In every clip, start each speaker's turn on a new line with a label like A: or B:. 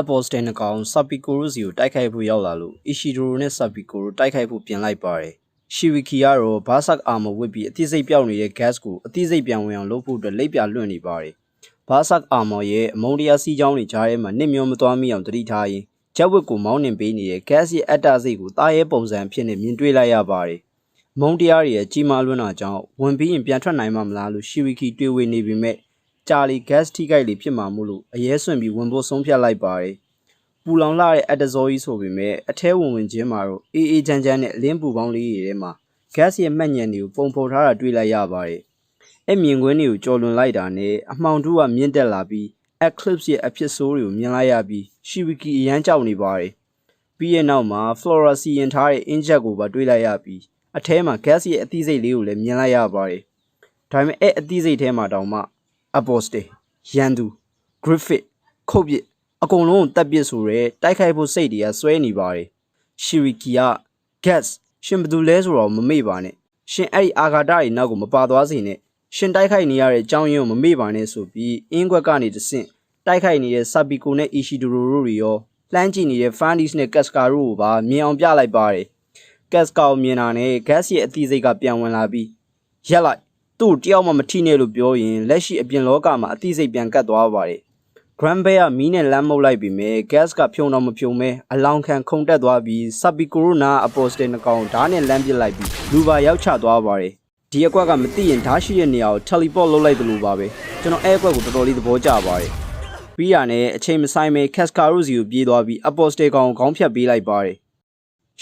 A: အပေါ်စတန်နကောင်ဆာပီကိုရိုစီကိုတိုက်ခိုက်ဖို့ရောက်လာလို့အီရှီဒိုရိုနဲ့ဆာပီကိုရိုတိုက်ခိုက်ဖို့ပြင်လိုက်ပါတယ်ရှီဝီကီကတော့ဘာဆက်အာမဝစ်ပြီးအသိစိတ်ပြောက်နေတဲ့ gas ကိုအသိစိတ်ပြန်ဝင်အောင်လုပ်ဖို့အတွက်လက်ပြလွှင့်နေပါတယ်ဘာဆက်အာမော်ရဲ့အမုံတရားစီးကြောင်းတွေကြားထဲမှာနစ်မျောမသွားမိအောင်တတိထားရင်ဂျက်ဝစ်ကိုမောင်းနှင်ပေးနေတဲ့ gas ရဲ့အတ္တစိတ်ကိုတားရဲပုံစံဖြစ်နေမြင်တွေ့လိုက်ရပါတယ်မုံတရားတွေရဲ့ကြီးမားလွန်းတာကြောင့်ဝင်ပြီးရင်ပြန်ထွက်နိုင်မှာမလားလို့ရှီဝီကီတွေးဝေနေပေမဲ့ ကြာလီ gas ထိခိုက်လေဖြစ်မှာမို့လို့အရေးဆွင့်ပြီးဝင်ဖို့ဆုံးဖြတ်လိုက်ပါတယ်ပူလောင်လာတဲ့အတ္တဇောကြီးဆိုပေမဲ့အထဲဝင်ဝင်ချင်းမှာတော့အေးအေးချမ်းချမ်းနဲ့အလင်းပူပေါင်းလေးတွေထဲမှာ gas ရဲ့မှတ်ညံတွေကိုပုံဖော်ထားတာတွေ့လိုက်ရပါတယ်အဲ့မြင်ကွင်းတွေကိုကြော်လွန်လိုက်တာနဲ့အမှောင်တူကမြင့်တက်လာပြီး eclipse ရဲ့အဖြစ်ဆိုးတွေကိုမြင်လိုက်ရပြီးရှီဝီကီအရန်ကြောက်နေပါတယ်ပြီးရဲ့နောက်မှာ flora စီရင်ထားတဲ့အင်ဂျက်ကိုပါတွေ့လိုက်ရပြီးအထဲမှာ gas ရဲ့အသီးစိတ်လေးကိုလည်းမြင်လိုက်ရပါတယ်ဒါပေမဲ့အဲ့အသီးစိတ်ထဲမှာတောင်မှ apostle ရန်သူ griffith ခုတ်ပစ်အကုန်လုံးကိုတက်ပစ်ဆိုရဲတိုက်ခိုက်ဖို့စိတ်တွေကစွဲနေပါတယ်ရှီဝီကီက gas ရှင်ဘယ်သူလဲဆိုတော့မမေ့ပါနဲ့ရှင်အဲ့ဒီအာဂါဒတွေနောက်ကိုမပါသွားစေနဲ့ရှင်တိုက်ခိုက်နေရတဲ့အကြောင်းရင်းကိုမမေ့ပါနဲ့ဆိုပြီးအင်းခွက်ကနေတဆင့်တိုက်ခိုက်နေတဲ့ဆာပီကိုနဲ့အီရှီဒိုရိုတို့တွေရောလှမ်းကြည့်နေတဲ့ဖန်ဒီစ်နဲ့ကတ်စကာတို့ကိုပါမြင်အောင်ပြလိုက်ပါတယ်ကတ်စကာကိုမြင်တာနဲ့ gas ရဲ့အသီးစိတ်ကပြန်ဝင်လာပြီးရက်လိုက် သူ့တယောက်မှမထိနဲ့လို့ပြောရင်လက်ရှိအပြင်လောကမှာအသီးစိတ်ပြန်ကတ်သွားပါတယ် Grand Bay ကမီးနဲ့လမ်းမုတ်လိုက်ပြီးမြဲ gas ကဖြုံတော့မဖြုံမဲအလောင်ခံခုန်တက်သွားပြီးဆပ်ပီကိုရိုနာအပေါ်စတင်နှကောင်ဓာတ်နဲ့လမ်းပစ်လိုက်ပြီးလူပါရောက်ချသွားပါတယ်ဒီအကွက်ကမသိရင်ဓာတ်ရှိတဲ့နေရာကို teleport လုပ်လိုက်တယ်လို့ပါပဲကျွန်တော်အဲအကွက်ကိုတော်တော်လေးသဘောကျပါတယ်ပြီးရနဲ့အချိန်မဆိုင်မဲ Cascaro စီကိုပြေးသွားပြီး apostle ကောင်ကိုခေါင်းဖြတ်ပေးလိုက်ပါတယ်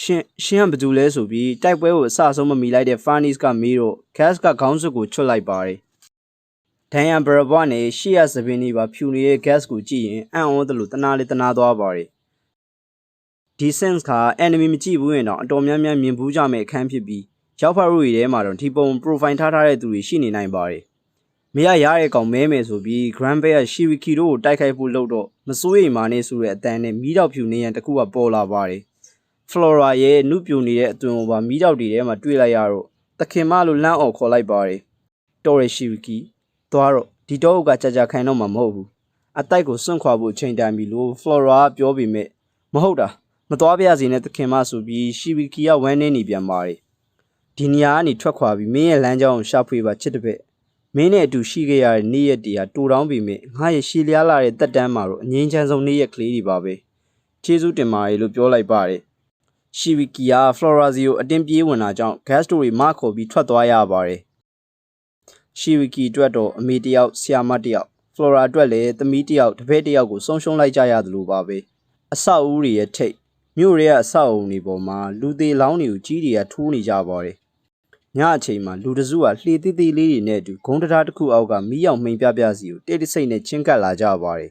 A: ရှင်ရှင်ကဘာတူလဲဆိုပြီးတိုက်ပွဲကိုအဆအဆုံးမမီလိုက်တဲ့ Farnis ကမေးတော့ gas ကခေါင်းစွပ်ကိုချွတ်လိုက်ပါတယ်ဒန်ယန်ဘရဘွားနဲ့ရှေ့ရသပင်းလေးပါဖြူနေတဲ့ gas ကိုကြည့်ရင်အံ့ဩသလိုတနာလေးတနာသွားပါတယ်ဒီ sense က enemy မကြည့်ဘူးရင်တော့အတော်များများမြင်ဘူးကြမယ့်အခန်းဖြစ်ပြီးရောက်ဖတ်ရိုတွေထဲမှာတော့ဒီပုံ profile ထားထားတဲ့သူတွေရှိနေနိုင်ပါတယ်မရရတဲ့ကောင်မဲမယ်ဆိုပြီး Grand Bay က Shiwiki တို့ကိုတိုက်ခိုက်ဖို့လုပ်တော့မစိုးရိမ်ပါနဲ့ဆိုတဲ့အတန်းနဲ့မီးတောက်ဖြူနေရန်တခုကပေါ်လာပါတယ် Flora ရဲ့နုပြိုနေတဲ့အသွင်ကိုပါမီးတောက်တွေထဲမှာတွေ့လိုက်ရတော့တခင်မလို့လမ်းအော်ခေါ်လိုက်ပါတယ်တော်ရရှိဝီကီသွားတော့ဒီတော့ကကြာကြာခံတော့မှာမဟုတ်ဘူးအတိုက်ကိုစွန့်ခွာဖို့ချိန်တန်ပြီလို့ Flora ကပြောပေမဲ့မဟုတ်တာမသွားပြစီနဲ့တခင်မဆိုပြီးရှိဝီကီကဝမ်းနေနေပြန်ပါတယ်ဒီနေရာကနေထွက်ခွာပြီးမင်းရဲ့လမ်းကြောင်းကိုရှာဖွေပါချစ်တဲ့ဘက်မင်းနဲ့အတူရှိခဲ့ရတဲ့နေ့ရက်တည်းဟာတူတောင်းပေမဲ့ငါရဲ့ရှည်လျားလာတဲ့တက်တန်းမှာတော့အငင်းချမ်းဆုံးနေ့ရက်ကလေးတွေပါပဲကျေးဇူးတင်ပါတယ်လို့ပြောလိုက်ပါတယ် ရှီဝီကီယာဖလော်ရာဇီကိုအတင်းပြေးဝင်တာကြောင့် gas story မခေါ်ပြီးထွက်သွားရပါတယ်ရှီဝီကီအတွက်တော့အမေတယောက်ဆီယာမတယောက်ဖလော်ရာအတွက်လည်းသမီးတယောက်တပည့်တယောက်ကိုဆုံးရှုံးလိုက်ကြရတယ်လို့ပါပဲအဆောက်အဦတွေရဲ့ထိတ်မြို့ရဲအဆောက်အဦတွေပေါ်မှာလူသေးလောင်းတွေကိုကြီးတွေကထိုးနေကြပါတယ်ညအချိန်မှာလူတစုကလှေသေးသေးလေးတွေနဲ့အတူဂုံးတရားတစ်ခုအောက်ကမီးရောင်မှိန်ပြပြစီကိုတိတ်တဆိတ်နဲ့ချင်းကပ်လာကြပါတယ်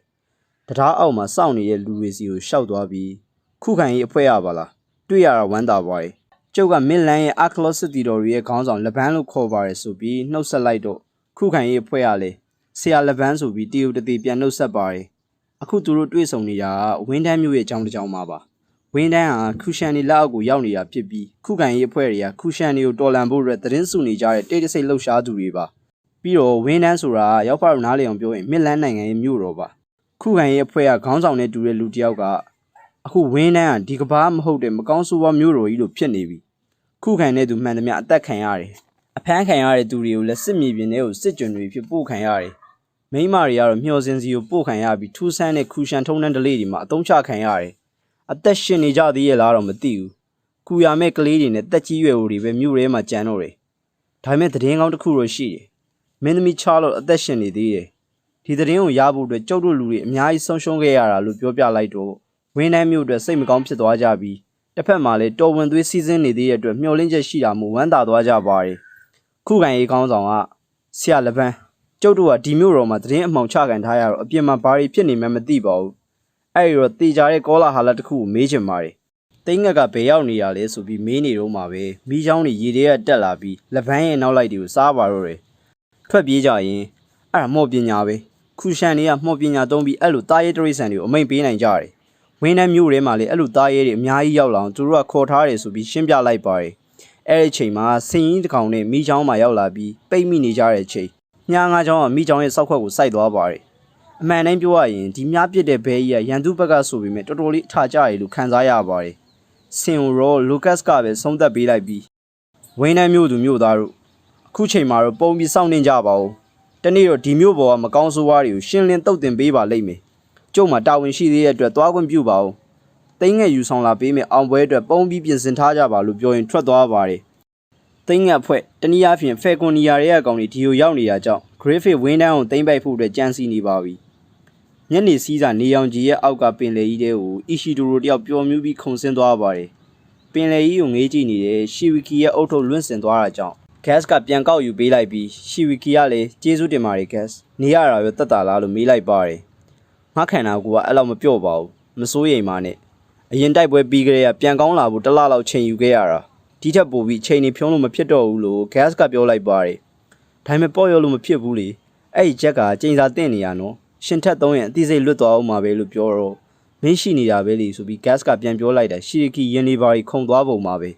A: တရားအောက်မှာစောင့်နေတဲ့လူတွေစီကိုရှောက်သွားပြီးခုခံရေးအဖွဲရပါလား တွေ့ရတာဝမ်းသာပါတယ်ကျုပ်ကမစ်လန်ရဲ့အာကလော့စစ်တီတော်ရဲ့ခေါင်းဆောင်လက်ပန်းလို့ခေါ်ပါတယ်ဆိုပြီးနှုတ်ဆက်လိုက်တော့ခုခံရေးအဖွဲရလေဆရာလက်ပန်းဆိုပြီးတီယိုတတီပြန်နှုတ်ဆက်ပါတယ်အခုသူတို့တွေ့ဆုံနေတာကဝင်းတန်းမျိုးရဲ့အကြောင်းတစ်ကြောင်းပါပါဝင်းတန်းဟာခုရှန်နီလက်အောက်ကိုရောက်နေတာဖြစ်ပြီးခုခံရေးအဖွဲ့တွေကခုရှန်နီကိုတော်လန်ဖို့အတွက်သတင်းစုနေကြတဲ့တိတ်တဆိတ်လှုပ်ရှားသူတွေပါပြီးတော့ဝင်းတန်းဆိုတာရောက်ဖားနားလေအောင်ပြောရင်မစ်လန်နိုင်ငံရဲ့မြို့တော်ပါခုခံရေးအဖွဲ့ကခေါင်းဆောင်နဲ့တူတဲ့လူတစ်ယောက်က အခုဝင်းတန်းကဒီကဘာမဟုတ်တဲ့မကောင်းဆိုးဝါးမြို့တော်ကြီးလိုဖြစ်နေပြီခုခံတဲ့သူမှန်သမျှအသက်ခံရတယ်အဖမ်းခံရတဲ့သူတွေကိုလည်းစစ်မြေပြင်ထဲကိုစစ်ကြွတွေဖြစ်ပို့ခံရတယ်မိန်းမတွေကတော့မျှော်စင်စီကိုပို့ခံရပြီးထူးဆန်းတဲ့ခူရှန်ထုံးတန်းဒလေးတွေမှာအသုံးချခံရတယ်အသက်ရှင်နေကြသေးရဲ့လားတော့မသိဘူး။ကူရမဲ့ကလေးတွေနဲ့တက်ကြီးရွယ်အိုတွေပဲမြို့ထဲမှာကြံတော့တယ်။ဒါပေမဲ့သတင်းကောင်းတစ်ခုတော့ရှိတယ်။မင်းသမီးချားလို့အသက်ရှင်နေသေးတယ်။ဒီသတင်းကိုရဖို့အတွက်ကျုပ်တို့လူတွေအများကြီးဆုံးရှုံးခဲ့ရတာလို့ပြောပြလိုက်တော့ ဝင်းတိုင်းမြို့အတွက်စိတ်မကောင်းဖြစ်သွားကြပြီးတစ်ဖက်မှာလည်းတော်ဝင်သွေးစီးစင်းနေသေးတဲ့အတွက်မျှော်လင့်ချက်ရှိတာမို့ဝမ်းသာသွားကြပါတယ်။ခုခံရေးကောင်းဆောင်ကဆရာလက်ပန်းကျုပ်တို့ကဒီမြို့တော်မှာသတင်းအမှောင်ချကန်ထားရတော့အပြင်မှာဘာတွေဖြစ်နေမှမသိပါဘူး။အဲ့ဒီတော့တေချာတဲ့ကောလာဟာလတစ်ခုကိုမေးချင်ပါတယ်။တိငက်ကဘယ်ရောက်နေရလဲဆိုပြီးမေးနေတော့မှပဲမိချောင်းတွေရေတွေကတက်လာပြီးလက်ပန်းရဲ့နောက်လိုက်တွေကိုစားပါတော့တယ်။ထွက်ပြေးကြရင်အဲ့ဒါမော့ပညာပဲ။ခုရှန်တွေကမော့ပညာသုံးပြီးအဲ့လိုတာရဲတရိษံတွေကိုအမိန်ပေးနိုင်ကြတယ်။ ဝင်းနှမ်းမျိုးထဲမှာလေအဲ့လိုတာရဲတွေအများကြီးရောက်လာအောင်သူတို့ကခေါ်ထားတယ်ဆိုပြီးရှင်းပြလိုက်ပါတယ်။အဲ့ဒီချိန်မှာစင်ကြီးတစ်ကောင်နဲ့မိချောင်းမှာရောက်လာပြီးပိတ်မိနေကြတဲ့အချိန်မြားငါးချောင်းကမိချောင်းရဲ့စောက်ခွက်ကိုစိုက်သွားပါတယ်။အမှန်တိုင်းပြောရရင်ဒီများပြစ်တဲ့ဘဲကြီးကရန်သူဘက်ကဆိုပေမဲ့တော်တော်လေးအထာကြရလို့ခံစားရပါတယ်စင်ရောလူကတ်ကပဲဆုံးသက်ပေးလိုက်ပြီးဝင်းနှမ်းမျိုးသူမျိုးသားတို့အခုချိန်မှာတော့ပုံပြီးစောင့်နေကြပါဦးတနေ့တော့ဒီမျိုးပေါ်ကမကောင်းဆိုးဝါးတွေကိုရှင်းလင်းတုတ်တင်ပေးပါလိမ့်မယ် ကျုပ်မှာတာဝန်ရှိသေးတဲ့အတွက်သွားခွင့်ပြုပါဦးတိန်းငယ်ယူဆောင်လာပေးမယ်အောင်ပွဲအတွက်ပုံပြီးပြင်ဆင်ထားကြပါလို့ပြောရင်ထွက်သွားပါတယ်သိန်းငတ်ဖွဲ့တနည်းအားဖြင့်ဖဲကွန်နီယာရဲ့အကောင်တွေဒီကိုရောက်နေတာကြောင့် Griffith ဝင်းတန်းကိုသိမ့်ပိုက်ဖို့အတွက်ကြံစီနေပါပြီ။ညနေစည်းစာနေအောင်ကြီးရဲ့အောက်ကပင်လယ်ကြီးတဲကိုအီရှီဒိုရိုတယောက်ပျော်မြူးပြီးခုန်ဆင်းသွားပါတယ်။ပင်လယ်ကြီးကိုငေးကြည့်နေတဲ့ရှီဝီကီရဲ့အုတ်ထုတ်လွင့်စင်သွားတာကြောင့် gas ကပြန်ကောက်ယူပေးလိုက်ပြီးရှီဝီကီကလည်းကျေးဇူးတင်ပါတယ် gas နေရတာရောတက်တာလားလို့မေးလိုက်ပါတယ်။ ငါခန္ဓာကိုယ်ကအဲ့လောက်မပြော့ပါဘူး။မစိုးရိမ်ပါနဲ့။အရင်တိုက်ပွဲပြီးကြတဲ့ကပြန်ကောင်းလာဖို့တစ်လလောက်ချိန်ယူခဲ့ရတာ။ဒီထက်ပိုပြီးချိန်နေဖြုံးလို့မဖြစ်တော့ဘူးလို့ gas ကပြောလိုက်ပါတယ်။ဒါပေမဲ့ပေါ့ရောလို့မဖြစ်ဘူးလေ။အဲ့ဒီချက်ကချိန်စာတင့်နေရနော်။ရှင်ထက်သုံးရင်အသိစိတ်လွတ်သွားအောင်မှာပဲလို့ပြောတော့မင်းရှိနေတာပဲလေဆိုပြီး gas ကပြန်ပြောလိုက်တာရှီရီကီယန်နေပါရီခုံသွားပုံမှာပဲ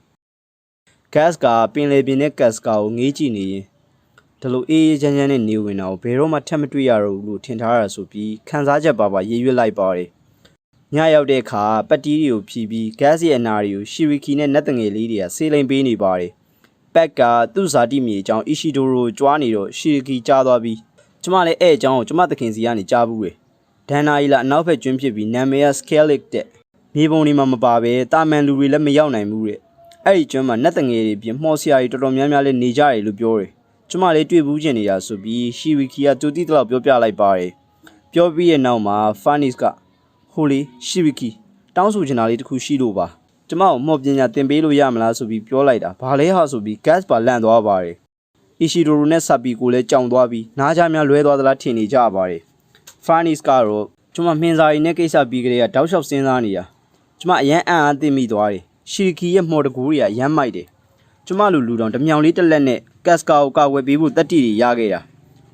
A: ။ gas ကပင်လေပင်နဲ့ gas ကကိုငေးကြည့်နေရင် ဒါလိုအေးအေးချမ်းချမ်းနဲ့နေဝင်တာကိုဘယ်တော့မှထပ်မတွေ့ရတော့ဘူးလို့ထင်ထားရဆိုပြီးခံစားချက်ပါပါရေးရွက်လိုက်ပါတယ်။ညရောက်တဲ့အခါပတ်တီးတွေကိုဖြီးပြီး gas ရဲ့အနာတွေကိုရှီရီကီနဲ့နတ်တငယ်လေးတွေကဆေးလိမ်ပေးနေပါတယ်။ပက်ကသူ့ဇာတိမြေအကြောင်းအီရှီဒိုရိုကြွားနေတော့ရှီရီကီကြားသွားပြီးကျမလည်းအဲ့အကြောင်းကိုကျမသခင်စီကနေကြားဘူးတယ်။ဒန်နာကြီးလာအနောက်ဘက်ကျွန်းဖြစ်ပြီးနာမည်က Scalicc တဲ့မြေပုံတွေမှာမပါပဲတာမန်လူတွေလည်းမရောက်နိုင်ဘူးတဲ့။အဲ့ဒီကျွန်းမှာနတ်တငယ်တွေပြင်မှော်ဆရာကြီးတော်တော်များများလည်းနေကြတယ်လို့ပြောတယ်။ ကျမလည်းတွေ့ဘူးကျင်နေတာဆိုပြီးရှီရီကီကတူတီတလောက်ပြောပြလိုက်ပါတယ်။ပြောပြီးရဲ့နောက်မှာ Fanis ကဟိုလေရှိဝီကီတောင်းဆိုချင်တာလေးတစ်ခုရှိလို့ပါကျမကိုမော့ပညာသင်ပေးလို့ရမလားဆိုပြီးပြောလိုက်တာဘာလဲဟာဆိုပြီး gas ပါလန့်သွားပါတယ်အီရှီဒိုရိုနဲ့ဆပ်ပီကိုလည်းကြောင်သွားပြီးနားကြများလွဲသွားသလားထင်နေကြပါတယ်ဖာနီစ်ကတော့ကျမမင်းစာရီနဲ့ကိစ္စပြီးကလေးကတောက်လျှောက်စဉ်းစားနေတာကျမအရန်အံ့အားသင့်မိသွားတယ်ရှီရီကီရဲ့မော်တကူတွေကအရန်မိုက်တယ်ကျမလူလူတောင်တစ်မြောင်လေးတစ်လက်နဲ့ gas ကာကိုကာဝယ်ပေးဖို့တက်တီတွေရခဲ့တာ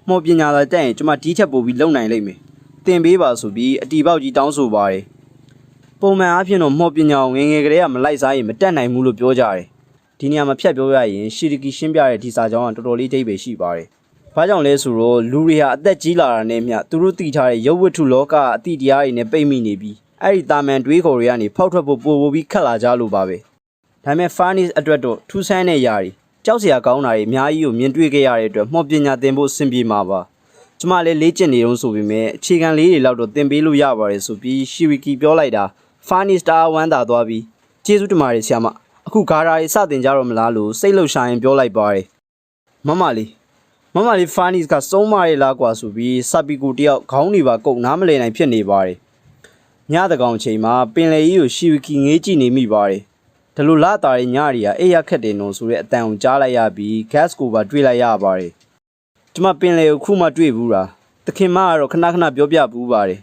A: မော်ပညာသာတက်ရင်ကျမဒီချက်ပို့ပြီးလုံနိုင်လိမ့်မယ်တင်ပေးပါဆိုပြီးအတီပေါက်ကြီးတောင်းဆိုပါတယ်ပုံမှန်အားဖြင့်တော့မော်ပညာကိုငယ်ငယ်ကလေးကမလိုက်စားရင်မတက်နိုင်ဘူးလို့ပြောကြတယ်။ဒီနေရာမှာဖြတ်ပြောရရင်ရှီရီကီရှင်းပြတဲ့ဒီစာကြောင်းကတော်တော်လေးအဓိပ္ပာယ်ရှိပါတယ်။ဘာကြောင့်လဲဆိုတော့လူတွေဟာအသက်ကြီးလာတာနဲ့မျှသူတို့သိထားတဲ့ရုပ်ဝတ္ထုလောကအတိတရားတွေနဲ့ပိတ်မိနေပြီးအဲ့ဒီတာမန်တွေးခေါ်တွေကနေဖောက်ထွက်ဖို့ပို့ပို့ပြီးခတ်လာကြလို့ပါပဲ။ဒါပေမဲ့ Farnis အတွက်တော့ထူးဆန်းတဲ့ຢာတွေ ကြောက်စရာကောင်းတာတွေအများကြီးကိုမြင်တွေ့ခဲ့ရတဲ့အတွက်မော်ပညာသင်ဖို့အဆင်ပြေမှာပါ။ကျမလည်းလေ့ကျင့်နေတော့ဆိုပေမဲ့အခြေခံလေးတွေလောက်တော့သင်ပေးလို့ရပါတယ်ဆိုပြီးရှီဝီကီပြောလိုက်တာဖာနီစတာဝမ်းသာသွားပြီးကျေးဇူးတင်ပါတယ်ဆရာမအခုဂါရာရေးစတင်ကြတော့မလားလို့စိတ်လှုပ်ရှားရင်ပြောလိုက်ပါတယ်မမလေးမမလေးဖာနီစ်ကစုံးမရဲလားကွာဆိုပြီးဆပ်ပီကိုတယောက်ခေါင်းနေပါကုတ်နားမလဲနိုင်ဖြစ်နေပါတယ်ညတကောင်ချိန်မှာပင်လေကြီးကိုရှီဝီကီငေးကြည့်နေမိပါတယ် ဒါလိုလာတာရဲ့ညရီကအေးရခက်တယ်နော်ဆိုတဲ့အတန်ကိုကြားလိုက်ရပြီး gas ကိုပါတွေးလိုက်ရပါတယ်ကျမပင်လေကိုခုမှတွေ့ဘူးတာတခင်မကတော့ခဏခဏပြောပြဘူးပါတယ်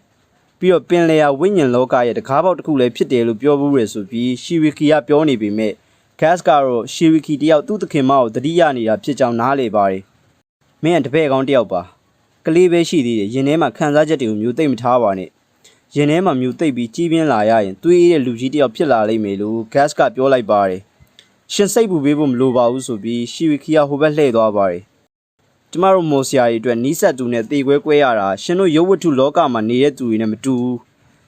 A: ပြီးတော့ပင်လယ်ယာဝိညာဉ်လောကရဲ့တကားပေါက်တစ်ခုလည်းဖြစ်တယ်လို့ပြောဘူးရယ်ဆိုပြီးရှီဝီကီကပြောနေပေမဲ့ gas ကတော့ရှီဝီကီတယောက်သူ့သခင်မကိုတတိယနေတာဖြစ်ကြောင်းနားလေပါတယ်မင်းကတပည့်ကောင်းတယောက်ပါကလေးပဲရှိသေးတယ်ရင်ထဲမှာခံစားချက်တွေကိုမျိုးသိမ့်မထားပါနဲ့ ရင်ထဲမှာမျိုးသိမ့်ပြီးကြီးပြင်းလာရရင်တွေးတဲ့လူကြီးတယောက်ဖြစ်လာလိမ့်မယ်လို့ gas ကပြောလိုက်ပါတယ်ရှင်စိတ်ပူပေးဖို့မလိုပါဘူးဆိုပြီးရှီဝီကီကဟိုဘက်လှည့်သွားပါတယ်ကျမတို့မော်ဆီယာရီအတွက်နီးစပ်သူနဲ့တေခွဲကွဲရတာရှင်တို့ရုပ်ဝတ္ထုလောကမှာနေတဲ့သူတွေနဲ့မတူဘူး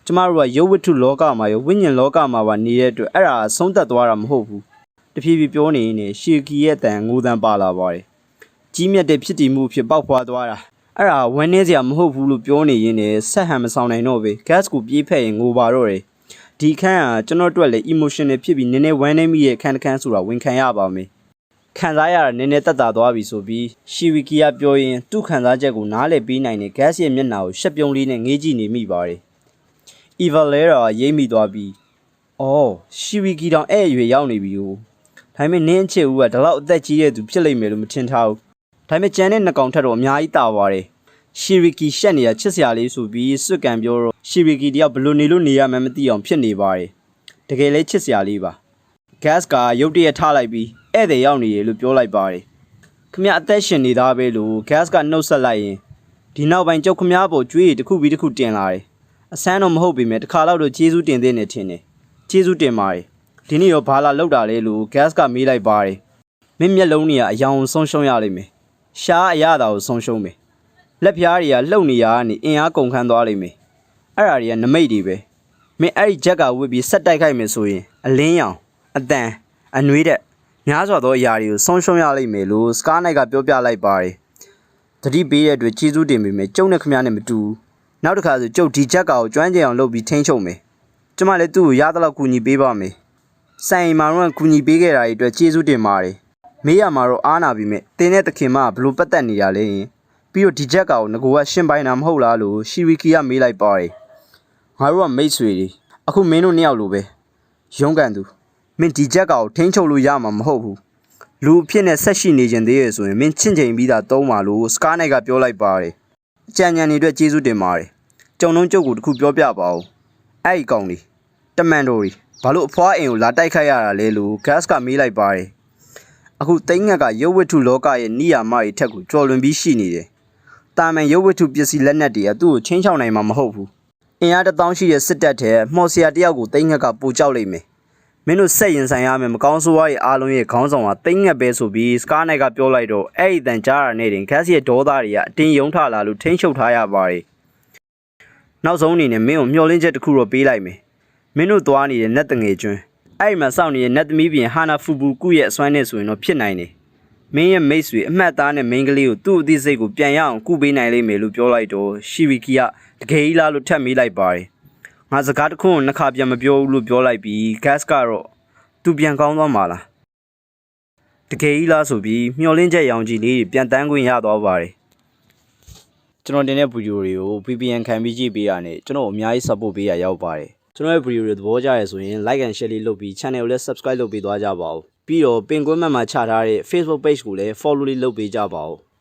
A: ကျမတို့ကရုပ်ဝတ္ထုလောကမှာရောဝိညာဉ်လောကမှာပါနေတဲ့အတွက်အဲ့ဒါဆုံးသက်သွားတာမဟုတ်ဘူးတဖြည်းဖြည်းပြောနေနေရှီကီရဲ့တန်ငိုးတန်းပါလာပါတယ်ကြီးမြတ်တဲ့ဖြစ်တည်မှုဖြစ်ပေါက်ဖွာသွားတာ အဲ့ဒါဝန်းနေစရာမဟုတ်ဘူးလို့ပြောနေရင်းနဲ့ဆက်ဟန်မဆောင်နိုင်တော့ပဲ gas ကိုပြေးဖက်ရင်ငိုပါတော့တယ်ဒီခန်းကကျွန်တော်တို့လည်း emotional ဖြစ်ပြီးနည်းနည်းဝမ်းနေမိရဲ့ခန်းတစ်ခန်းဆိုတာဝန်ခံရပါမယ်ခံစားရတာနည်းနည်းတက်တာသွားပြီဆိုပြီးရှီဝီကီကပြောရင်သူ့ခံစားချက်ကိုနားလည်ပေးနိုင်တဲ့ gas ရဲ့မျက်နှာကိုရှက်ပြုံးလေးနဲ့ငေးကြည့်နေမိပါတယ်။ Eva Lera ရိပ်မိသွားပြီးအော်ရှီဝီကီတောင်အဲ့အရွယ်ရောက်နေပြီကို။ဒါပေမဲ့နင်းချစ်ဦးကဒီလောက်အသက်ကြီးတဲ့သူဖြစ်လိမ့်မယ်လို့မထင်ထားဘူး။ ဒါပေမဲ့ကျန်တဲ့နှစ်ကောင်ထက်တော့အများကြီးတာပါတယ်။ရှီဝီကီရှက်နေတာချစ်စရာလေးဆိုပြီးစွတ်ကန်ပြောတော့ရှီဝီကီတယောက်ဘယ်လို့နေလို့နေရမှန်းမသိအောင်ဖြစ်နေပါတယ်။တကယ်လဲချစ်စရာလေးပါ။ gas ကရုတ်တရက်ထားလိုက်ပြီးဧည့်သည်ရောက်နေရလို့ပြောလိုက်ပါတယ်ခမရအသက်ရှင်နေသားပဲလို့ gas ကနှုတ်ဆက်လိုက်ရင်ဒီနောက်ပိုင်းကြောက်ခမရပေါ်ကျွေးရတစ်ခုပြီးတစ်ခုတင်လာတယ်အဆန်းတော့မဟုတ်ပေမဲ့တစ်ခါတော့တော့ကျေးဇူးတင်သေးနေထင်တယ်ကျေးဇူးတင်ပါတယ်ဒီနေ့ရောဘာလာလောက်တာလဲလို့ gas ကမေးလိုက်ပါတယ်မင်းမျက်လုံးတွေကအယောင်ဆုံးရှုံးရလိမ့်မယ် ရှားအရသာကိုဆုံးရှုံးမယ်လက်ဖျားတွေကလှုပ်နေရကနေအင်အားကုန်ခန်းသွားလိမ့်မယ်အဲ့ဒါတွေကနမိတ်တွေပဲမင်းအဲ့ဒီဂျက်ကဝစ်ပြီးဆက်တိုက်ခိုက်မယ်ဆိုရင်အလင်းရောင်အတန်အနှွေးတဲ့များစွာသောအရာတွေကိုဆုံးရှုံးရလိမ့်မယ်လို့စကားနိုင်ကပြောပြလိုက်ပါတယ်တတိပေးတဲ့အတွက်ကျေးဇူးတင်ပေမဲ့ကျုံနဲ့ခမရနဲ့မတူဘူးနောက်တစ်ခါဆိုကျုပ်ဒီဂျက်ကာကိုကျွမ်းကျင်အောင်လုပ်ပြီးထိန်းချုပ်မယ်ကျမလည်းသူ့ကိုရသလောက်ကူညီပေးပါမယ်ဆိုင်မာရုံကကူညီပေးခဲ့တာတွေအတွက်ကျေးဇူးတင်ပါတယ် မေးရမှာတော့အားနာပြီမဲ့တင်းတဲ့သခင်မကဘလို့ပတ်သက်နေရလဲယင်ပြီးတော့ဒီဂျက်ကာကိုငကိုကရှင်းပိုင်းတာမဟုတ်လားလို့ရှီရီကီကမေးလိုက်ပါတယ်ငါတို့ကမိတ်ဆွေတွေအခုမင်းတို့နှစ်ယောက်လိုပဲရုန်းကန်သူမင်းဒီဂျက်ကာကိုထိန်းချုပ်လို့ရမှာမဟုတ်ဘူးလူအဖြစ်နဲ့ဆက်ရှိနေခြင်းသေးရဆိုရင်မင်းချင့်ချိန်ပြီးသားသုံးပါလို့စကားနိုင်ကပြောလိုက်ပါတယ်အကြံဉာဏ်တွေအတွက်ကျေးဇူးတင်ပါတယ်ကြုံလုံးကျုပ်ကိုတစ်ခုပြောပြပါဦးအဲ့ဒီကောင်လေးတမန်တော်ကြီးဘာလို့အဖွားအိမ်ကိုလာတိုက်ခိုက်ရတာလဲလို့ဂတ်ကမေးလိုက်ပါတယ် အခုတိတ်ငက်ကရုပ်ဝတ္ထုလောကရဲ့နိယာမတွေထက်ကိုကျော်လွန်ပြီးရှိနေတယ်။တာမန်ရုပ်ဝတ္ထုပစ္စည်းလက်နက်တွေကသူ့ကိုချင်းချောင်နိုင်မှာမဟုတ်ဘူး။အင်အားတစ်သောင်းရှိတဲ့စစ်တပ်ထဲမှော်စရာတယောက်ကိုတိတ်ငက်ကပူကြောက်လိမ့်မယ်။မင်းတို့ဆက်ရင်ဆိုင်ရမယ်မကောင်းဆိုးဝါးရဲ့အားလုံးရဲ့ခေါင်းဆောင်ကတိတ်ငက်ပဲဆိုပြီးစကားနိုင်ကပြောလိုက်တော့အဲ့ဒီတန်ကြားရတဲ့တင်ဂတ်ရဲ့ဒေါသတွေကအတင်းယုံထလာလို့ထိမ့်ချုပ်ထားရပါတယ်။နောက်ဆုံးအနေနဲ့မင်းကိုမျှော်လင့်ချက်တစ်ခုတော့ပေးလိုက်မယ်။မင်းတို့သွားနေတဲ့နတ်တငယ်ကျွန်း အဲ့ဒီမှာစောင့်နေတဲ့နတ်သမီးပြင်ဟာနာဖူဘူကုရဲ့အစွမ်းနဲ့ဆိုရင်တော့ဖြစ်နိုင်တယ်။မင်းရဲ့မိတ်ဆွေအမှတ်သားနဲ့မိန်းကလေးကိုသူ့အသိစိတ်ကိုပြန်ရအောင်ကုပေးနိုင်လိမ့်မယ်လို့ပြောလိုက်တော့ရှီဗီကီကတကယ်ကြီးလားလို့ထပ်မေးလိုက်ပါတယ်။ငါစကားတစ်ခုကိုနှစ်ခါပြန်မပြောဘူးလို့ပြောလိုက်ပြီးဂတ်ကတော့သူပြန်ကောင်းသွားမှာလား။တကယ်ကြီးလားဆိုပြီးမျောလင်းချက်ရောင်ကြီးလေးပြန်တန်းခွင့်ရသွားပါတယ်။ကျွန်တော်တင်တဲ့ဗီဒီယိုတွေကို VPN ခံပြီးကြည့်ပေးရနဲ့ကျွန်တော်အများကြီး support ပေးရရောက်ပါတယ်။ ကျွန်တော်ရဲ့ဗီဒီယိုတွေသဘောကျရဆိုရင် like and share လေးလုပ်ပြီး channel ကိုလည်း subscribe လုပ်ပေးသွားကြပါဦး။ပြီးတော့ပင်ကွန်းမှတ်မှာချထားတဲ့ Facebook page ကိုလည်း follow လေးလုပ်ပေးကြပါဦး။